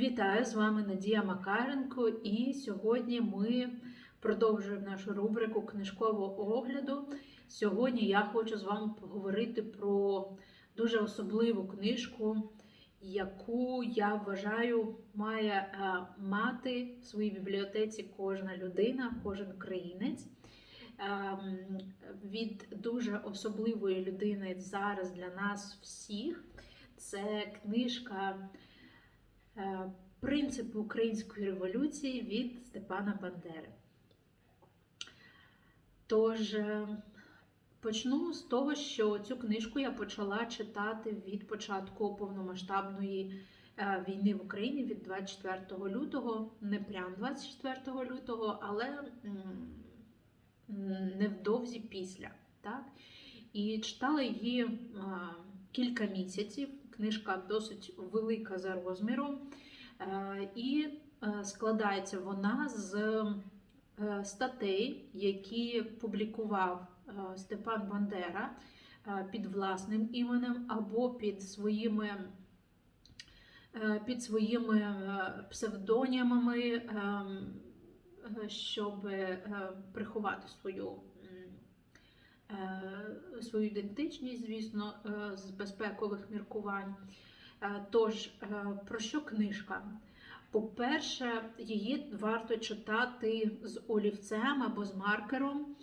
Вітаю з вами Надія Макаренко, і сьогодні ми продовжуємо нашу рубрику книжкового огляду. Сьогодні я хочу з вами поговорити про дуже особливу книжку, яку я вважаю має е, мати в своїй бібліотеці кожна людина, кожен українець. Ем, Від дуже особливої людини зараз для нас всіх. Це книжка е, Принцип української революції від Степана Бандери. Тож, е, почну з того, що цю книжку я почала читати від початку повномасштабної е, війни в Україні від 24 лютого, не прям 24 лютого, але невдовзі після. Так? І читала її кілька місяців. Книжка досить велика за розміром, Е, і е, складається вона з е, статей, які публікував е, Степан Бандера е, під власним іменем або під своїми. е, Під своїми е, псевдонімами, е, щоб е, приховати свою, е, свою ідентичність, звісно, е, з безпекових міркувань. Е, Тож, е, про що книжка? По-перше, її варто читати з олівцем або з маркером.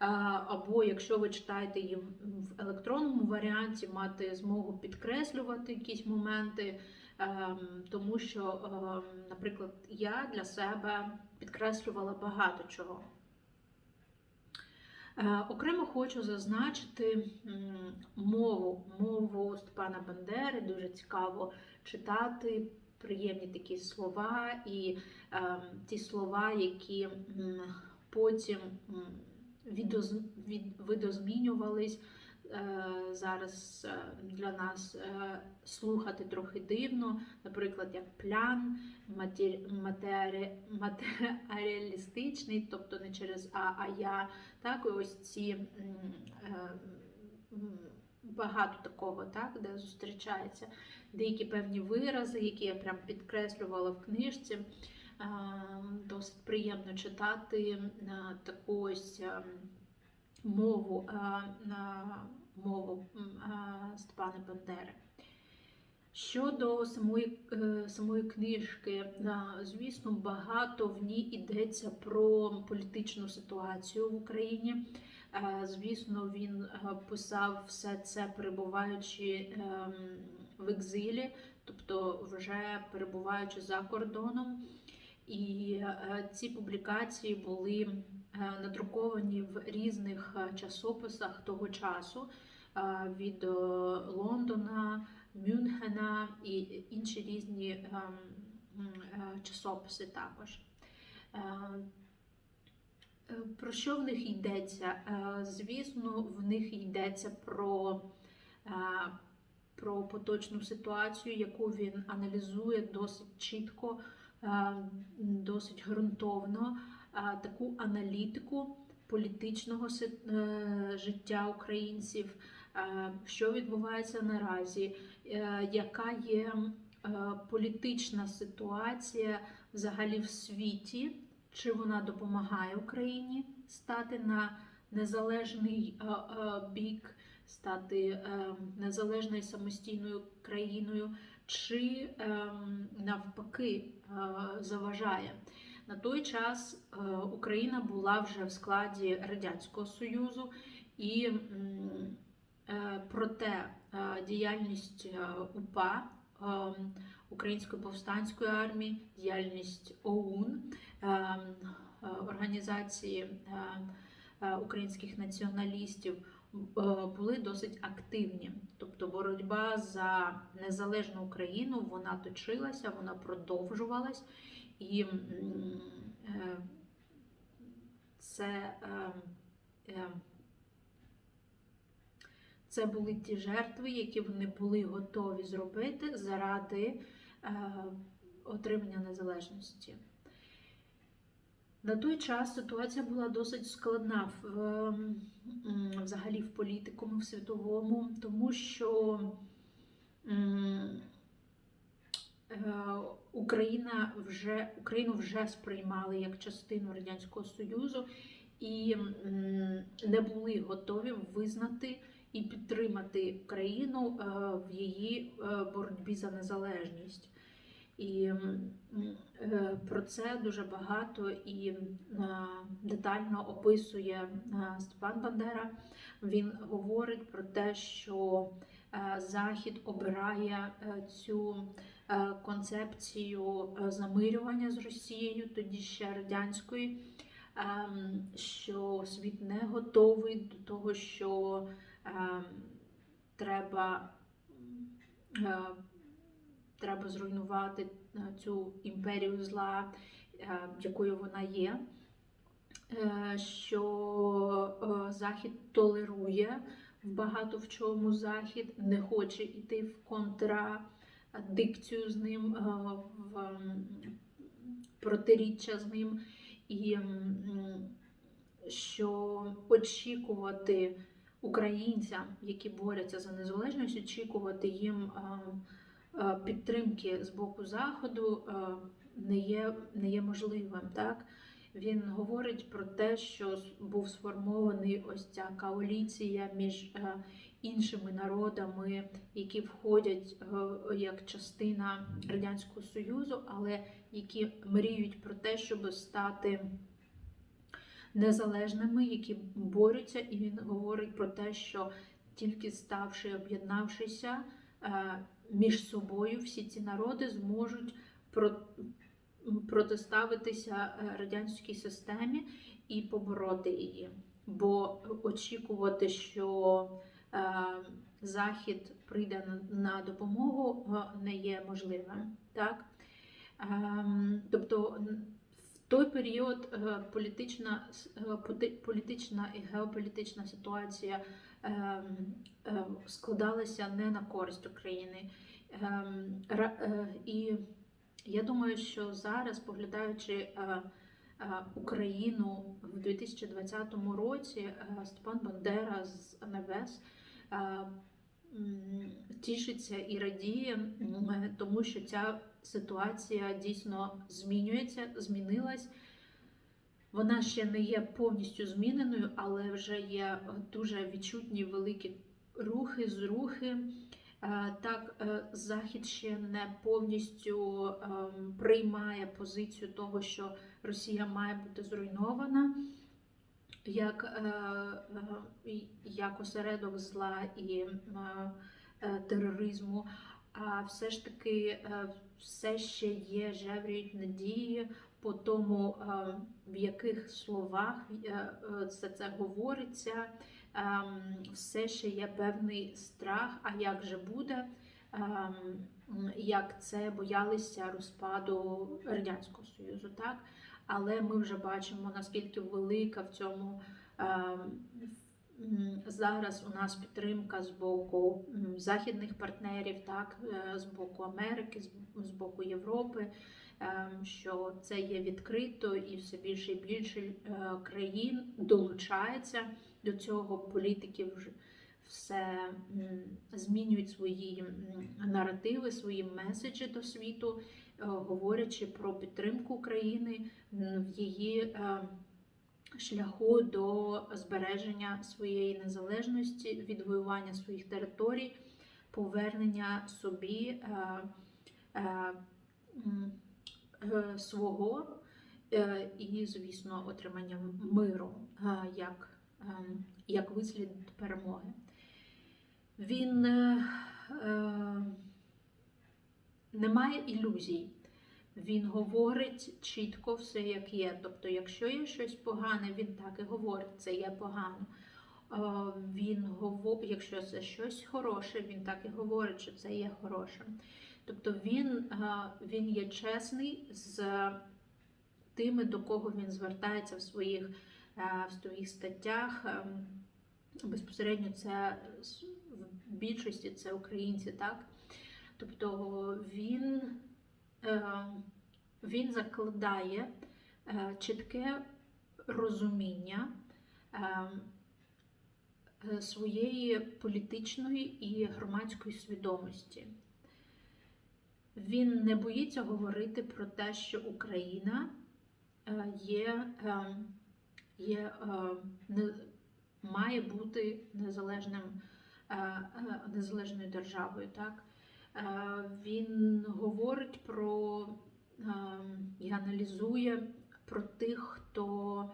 е, Або якщо ви читаєте її в електронному варіанті, мати змогу підкреслювати якісь моменти, ем, тому що, ем, наприклад, я для себе підкреслювала багато чого. Е, Окремо хочу зазначити мову, мову Степана Бандери. Дуже цікаво читати приємні такі слова і е, ті слова, які потім м, Е, Зараз е, для нас е, слухати трохи дивно, наприклад, як плян, матері, матері, матеріалістичний, тобто не через а, а я. Так, і ось ці багато такого, так, де зустрічаються деякі певні вирази, які я прям підкреслювала в книжці. Е, Досить приємно читати таку ось е, мову, е, на мову е, Степана Бандери. Щодо самої, е, самої книжки, звісно, багато в ній йдеться про політичну ситуацію в Україні. Звісно, він писав все це, перебуваючи ем, в екзилі, тобто вже перебуваючи за кордоном. І ці публікації були надруковані в різних е, часописах того часу е, від е, Лондона. Мюнхена і інші різні ем, е, часописи також. Е, е, Про що в них йдеться? Е, Звісно, в них йдеться про, е, про поточну ситуацію, яку він аналізує досить чітко, е, досить ґрунтовно, е, таку аналітику політичного е, життя українців, е, що відбувається наразі, е, яка є політична ситуація взагалі в світі, чи вона допомагає Україні стати на незалежний бік, стати незалежною самостійною країною, чи е, навпаки заважає. На той час е, Україна була вже в складі Радянського Союзу, і е, проте е, діяльність УПА Української повстанської армії, діяльність ОУН, організації українських націоналістів були досить активні. Тобто боротьба за незалежну Україну вона точилася, вона продовжувалась. І е, це, е, е, це були ті жертви, які вони були готові зробити заради отримання незалежності. На той час ситуація була досить складна в, взагалі в політикумі, в світовому, тому що Україна вже Україну вже сприймали як частину радянського союзу і не були готові визнати і підтримати Україну е, в її е, боротьбі за незалежність. І е, про це дуже багато і е, детально описує е, Степан Бандера. Він говорить про те, що е, Захід обирає е, цю е, концепцію е, замирювання з Росією, тоді ще радянської, ем, що світ не готовий до того, що ем, треба. е, Треба зруйнувати е, цю імперію зла, е, якою вона є, Е, що е, Захід толерує в багато в чому Захід, не хоче йти в контрадикцію з ним, е, в протиріччя з ним, і що очікувати українцям, які борються за незалежність, очікувати їм. е, е, підтримки з боку Заходу не є, не є можливим. Так? Він говорить про те, що був сформований ось ця коаліція між іншими народами, які входять е, як частина Радянського Союзу, але які мріють про те, щоб стати незалежними, які борються, і він говорить про те, що тільки ставши, об'єднавшися е, між собою, всі ці народи зможуть протиставитися е, радянській системі і побороти її. Бо очікувати, що Захід прийде на- допомогу, е, не є можливим. Так? Ем, Тобто в той період е, політична, е, політична і геополітична ситуація ем, е, складалася не на користь України. Ем, е, І я думаю, що зараз, поглядаючи е, е, Україну в 2020 році, е, Степан Бандера з НВС е, тішиться і радіє, тому що ця ситуація дійсно змінюється, змінилась. Вона ще не є повністю зміненою, але вже є дуже відчутні великі рухи, зрухи. Так, е, Захід ще не повністю ем, приймає позицію того, що Росія має бути зруйнована як, е, як осередок зла і е, е, тероризму. А все ж таки все ще є жевріють надії по тому, в яких словах це, це говориться. Ем, Все ще є певний страх, а як же буде, ем, як це боялися розпаду Радянського Союзу, так? Але ми вже бачимо, наскільки велика в цьому ем, зараз у нас підтримка з боку західних партнерів, так, е, з боку Америки, з- боку Європи, ем, що це є відкрито і все більше і більше е, країн долучається до цього. Політики вже все змінюють свої наративи, свої меседжі до світу, е, говорячи про підтримку України в її е, шляху до збереження своєї незалежності, відвоювання своїх територій, повернення собі е, е, е, свого е, і, звісно, отримання миру е, як, е, як вислід перемоги. Він е, е, не має ілюзій. Він говорить чітко все, як є. Тобто, якщо є щось погане, він так і говорить, це є погано. Він говорить, якщо це щось хороше, він так і говорить, що це є хорошим. Тобто він, він є чесний з тими, до кого він звертається в своїх, в своїх статтях. Ем, Безпосередньо це в більшості це українці, так? Тобто він, е, він закладає е, чітке розуміння е, своєї політичної і громадської свідомості. він не боїться говорити про те, що Україна є, є, не, має бути незалежним, незалежною державою. Так? Е, Він говорить про е, і аналізує про тих, хто,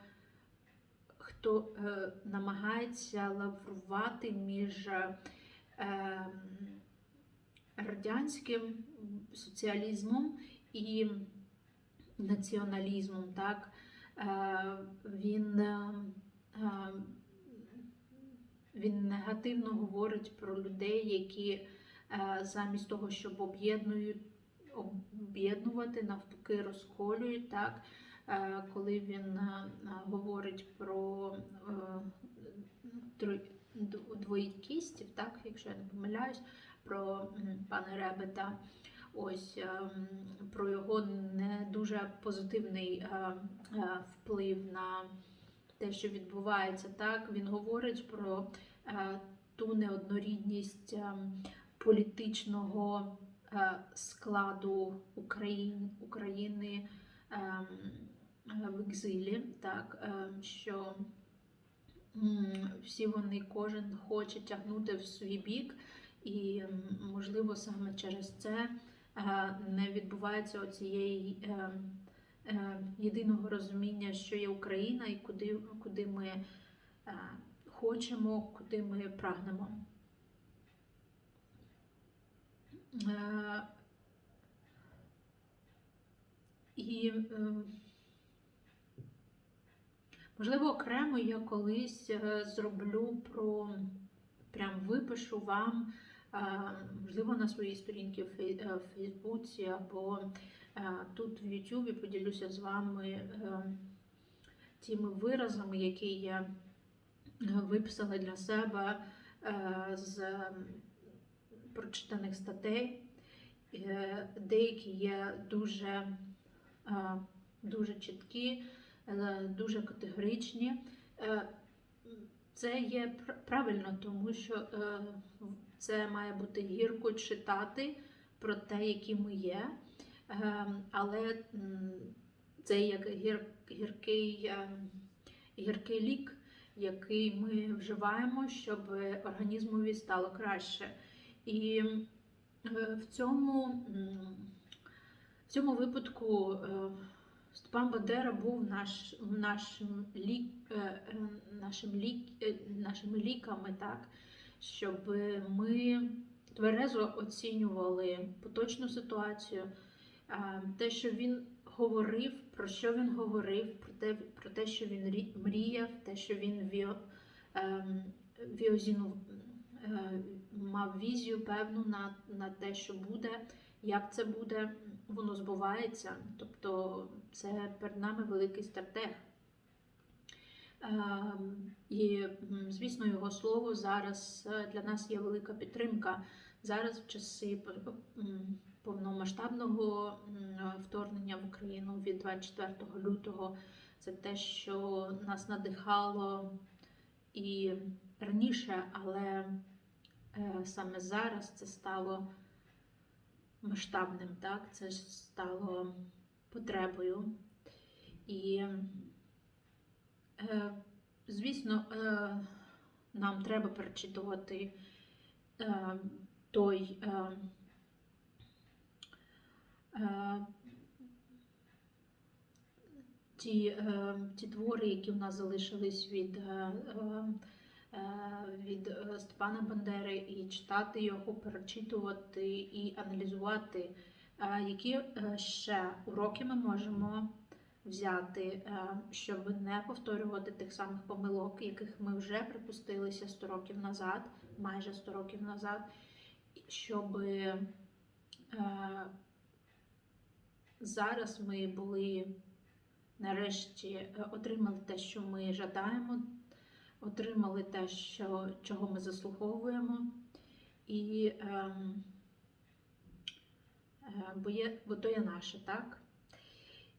хто е, намагається лаврувати між радянським соціалізмом і націоналізмом. Так? Він, він негативно говорить про людей, які замість того, щоб об'єднують, об'єднувати, навпаки, розколюють. Так? Е, Коли він е, говорить про е, двоїкістів, так, якщо я не помиляюсь, про пана Ребета, ось про його не дуже позитивний е, е, вплив на те, що відбувається. Так, він говорить про е, ту неоднорідність ем, політичного е, складу України, України ем, е, в екзилі, так, ем, що всі вони кожен хоче тягнути в свій бік, і можливо саме через це е, не відбувається оцієї е, е, єдиного розуміння, що є Україна і куди, куди ми хочемо, куди ми прагнемо. Е, І е, можливо окремо я колись е, зроблю про прям випишу вам, е, можливо, на своїй сторінці в Фей- е, в Фейсбуці або е, тут в Ютубі поділюся з вами е, тими виразами, які я е, виписала для себе е, з прочитаних статей. Е, Деякі є дуже, е, дуже чіткі, е, дуже категоричні. Це є правильно, тому що це має бути гірко читати про те, які ми є. Але це як гір, гіркий, гіркий лік, який ми вживаємо, щоб організмові стало краще. І е, в цьому, в цьому випадку е, Степан Бандера був наш, нашим, лік, е, нашим лік, нашими ліками, так, щоб ми тверезо оцінювали поточну ситуацію, те, що він говорив, про що він говорив, про те, про те що він рі- мріяв, те, що він віо, ем, віозіну, е, мав візію певну на, на те, що буде, як це буде, воно збувається. Тобто це перед нами великий стратег. Ем, І, звісно, його слово зараз е, для нас є велика підтримка. Зараз в часи повномасштабного вторгнення в Україну від 24 лютого. Це те, що нас надихало і раніше, але саме зараз це стало масштабним, так? Це ж стало потребою. І, е, звісно, е, нам треба перечитувати е, той. Е, е, ті, е, ті твори, які в нас залишились від, е, е, е, від е, Степана Бандери, і читати його, перечитувати і аналізувати, е, які е, ще уроки ми можемо взяти, е, щоб не повторювати тих самих помилок, яких ми вже припустилися 100 років назад, майже 100 років назад, щоб е, зараз ми були нарешті е, отримали те, що ми жадаємо, отримали те, що, чого ми заслуговуємо. І ем, е, бо, є, бо то є наше, так?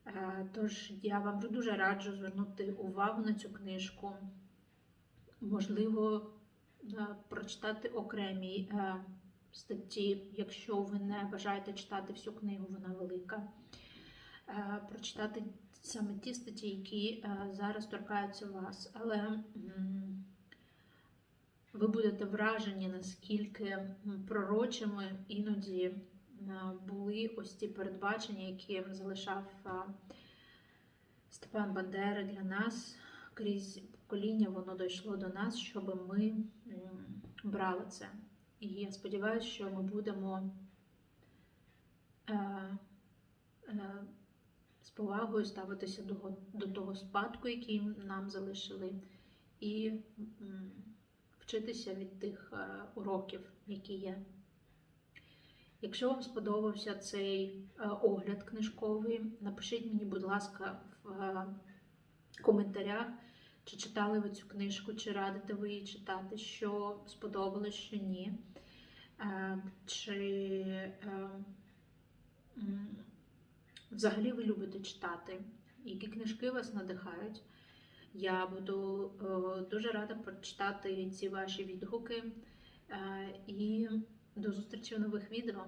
Е, Тож я вам дуже раджу звернути увагу на цю книжку. Можливо, е, прочитати окремі е, статті, якщо ви не бажаєте читати всю книгу, вона велика. Е, Прочитати саме ті статті, які е, зараз торкаються вас. Але ви будете вражені, наскільки пророчими іноді е, були ось ті передбачення, які залишав е, Степан Бандера для нас крізь покоління, воно дійшло до нас, щоб ми брали це. І я сподіваюся, що ми будемо повагою ставитися до, до того спадку, який нам залишили, і вчитися від тих е, уроків, які є. Якщо вам сподобався цей е, огляд книжковий, напишіть мені, будь ласка, в е, коментарях, чи читали ви цю книжку, чи радите ви її читати, що сподобалось, що ні. Чи взагалі ви любите читати, які книжки вас надихають. Я буду е, дуже рада прочитати ці ваші відгуки. Е, І до зустрічі в нових відео.